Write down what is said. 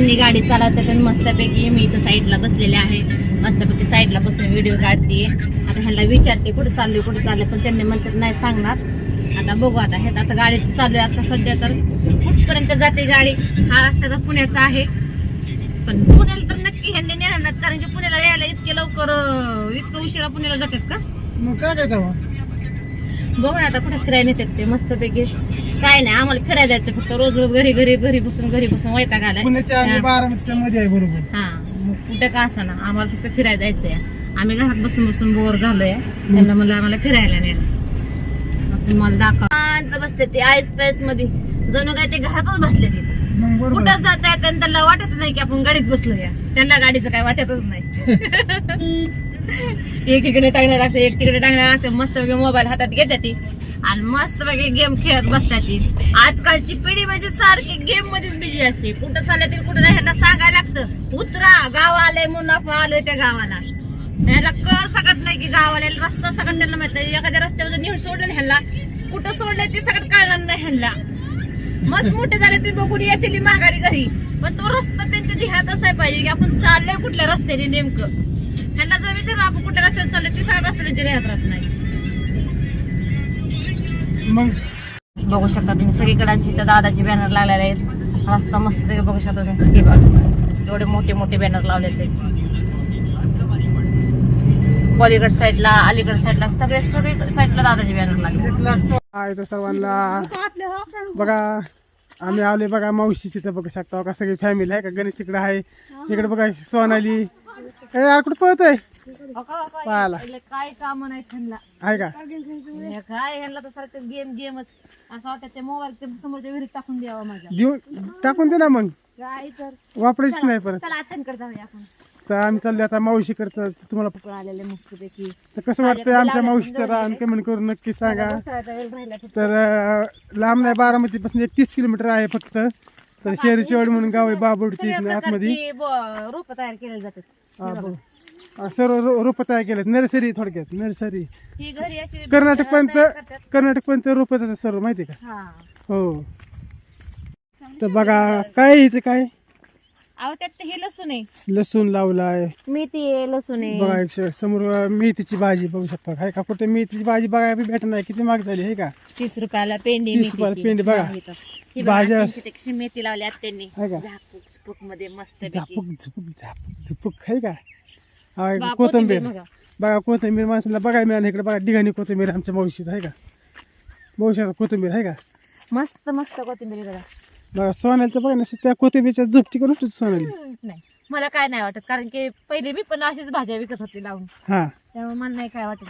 त्यांनी गाडी चालवतात आणि मस्तपैकी मी इथं साईडला बसलेले आहे. मस्तपैकी साईडला बसून व्हिडिओ काढते आता ह्याला विचारते कुठे चाललोय कुठे चाललोय? पण त्यांनी म्हणतात नाही सांगणार. आता बघू आता हे आता गाडी चालू आहे. आता सध्या तर कुठपर्यंत जाते गाडी? हा रस्ता तर पुण्याचा आहे. पण पुण्याला तर नक्की ह्यांनी नेणार कारण की पुण्याला यायला इतके लवकर इतकं उशिरा पुण्याला जातात का? मग काय काय बघू ना आता कुठे फिरायला नेतात ते मस्तपैकी. काय नाही आम्हाला फिरायला जायचं फक्त रोज रोज घरी घरी घरी बसून घरी बसून वैताग आलाय. पुण्याच्या आणि हा. बारामतीच्या मध्ये आहे बरोबर. हा मग कुठं का असं ना आम्हाला फक्त फिरायला जायचंय. आम्ही घरात बसून बसून बोर झालोय. त्यांना म्हणलं आम्हाला फिरायला नाही मग तुम्हाला दाखव. बसते ते आईस पॅसमध्ये जणू काय ते घरातच बसले ते. मग बरोबर. कुठं जात त्यांना वाटत नाही की आपण गाडीत बसलो या त्यांना गाडीचं काय वाटतच नाही. एक इकडे टाकणार असते एक तिकडे टाकणार असते मस्त मोबाईल हातात घेतात ती. आणि मस्त गेम खेळत बसतात ती. आजकालची पिढी म्हणजे सारखी गेम मध्येच बिझी असते. कुठं चाललं तरी कुठं ह्यांना सांगायला लागतं उतरा गाव आलंय म्हणून आपण आलोय त्या गावाला. ह्याला कळ सकत नाही की गावाला रस्ता सकत त्यांना माहीत नाही. एखाद्या रस्त्यावर नीट सोडलं ह्याला कुठं सोडलंय ते सगळं कळणार नाही ह्यांना. मस्त मोठे झाले ते बघून येतील माघारी घरी. पण तो रस्ता त्यांच्या ध्यानात असाय पाहिजे की आपण चाललोय कुठल्या रस्त्याने नेमकं. ह्यांना जर विचारलं आपण कुठल्या रस्त्याने चाललोय ते सगळं रस्ता त्यांच्या ध्यानात राहत नाही. मग? बघू शकता तुम्ही सगळीकडे इथं दादाचे बॅनर लागलेले आहेत. रस्ता मस्त बघू शकता तुम्ही. हे बघा एवढे मोठे मोठे बॅनर लावले ते. पलीकड साईडला अलीकड साईडला सगळे सगळे साईडला दादाचे बॅनर लागले. सर्वांना. बघा आम्ही आलोय बघा मावशी तिथं बघू शकता बघा सगळी फॅमिली आहे का? गणेश तिकडे आहे. इकडे बघा सोनाली. ए यार कुठं पळतोय? पाहायला. काय काम नाही त्यांना आहे का? हे काय ह्यांना तर सारखं गेम गेमच असं मोबाईल ते समोरच्या विहिरीत टाकून द्यावा माझ्या. देऊन टाकून दे ना मग. काय तर. वापरायच नाही परत. चला आत्यांकडे जाऊया आपण. तर आम्ही चाललो आता मावशी करतो तुम्हाला पण आलेले तर कसं वाटतंय आमच्या मावशीचं रान कमेंट करून नक्की सांगा. राहिला तर अं, लांब नाही बारामतीपासून एक तीस किलोमीटर आहे फक्त. तर शहरीची वाडी म्हणून गाव आहे बाबोडची आतमध्ये. रोपं तयार केली जातात. हा. हा, सर्व रोपं तयार केलेत. नर्सरी थोडक्यात. नर्सरी. ही घरी अशी कर्नाटक पर्यंत. कर्नाटक पर्यंत रोपं जातात सर्व माहिती का? हा. हो. तर बघा काय इथे काय? अहो त्यात ते हे लसूण आहे. लसूण लावलाय. मेथी आहे लसूण बघा आहे एक समोर मेथीची भाजी बघू शकता. काय का? कुठे मेथीची भाजी बघायला बी नाही. किती महाग झाली आहे का? तीस रुपयाला पेंडी 30 रुपयाला मेथीची. पेंडी बघा. हा, इथं. ही बघा, भाज्या- त्यांची ते कशी मेथी लावली आज त्यांनी आहे का? झापूक झुपूकमध्ये मस्त झापूक झुपूक झापूक झुपूक. आहे का? हा, कोथिंबीर. कोथिंबीर बघा. बघा कोथिंबीर माणसाला बघायला मिळालं इकडे बघा डिघाणी कोथिंबीर आमच्या मावशीत आहे का? शकता कोथिंबीर आहे का? मस्त मस्त कोथिंबीर बघा. बघा सोनाली तर बघा ना त्या कोथिंबीरच्या झुपटी करून सोनाली नाही. मला काय नाही वाटत कारण की पहिले मी पण अशीच भाज्या विकत होते लावून. हा. त्यामुळे मला नाही काय वाटत.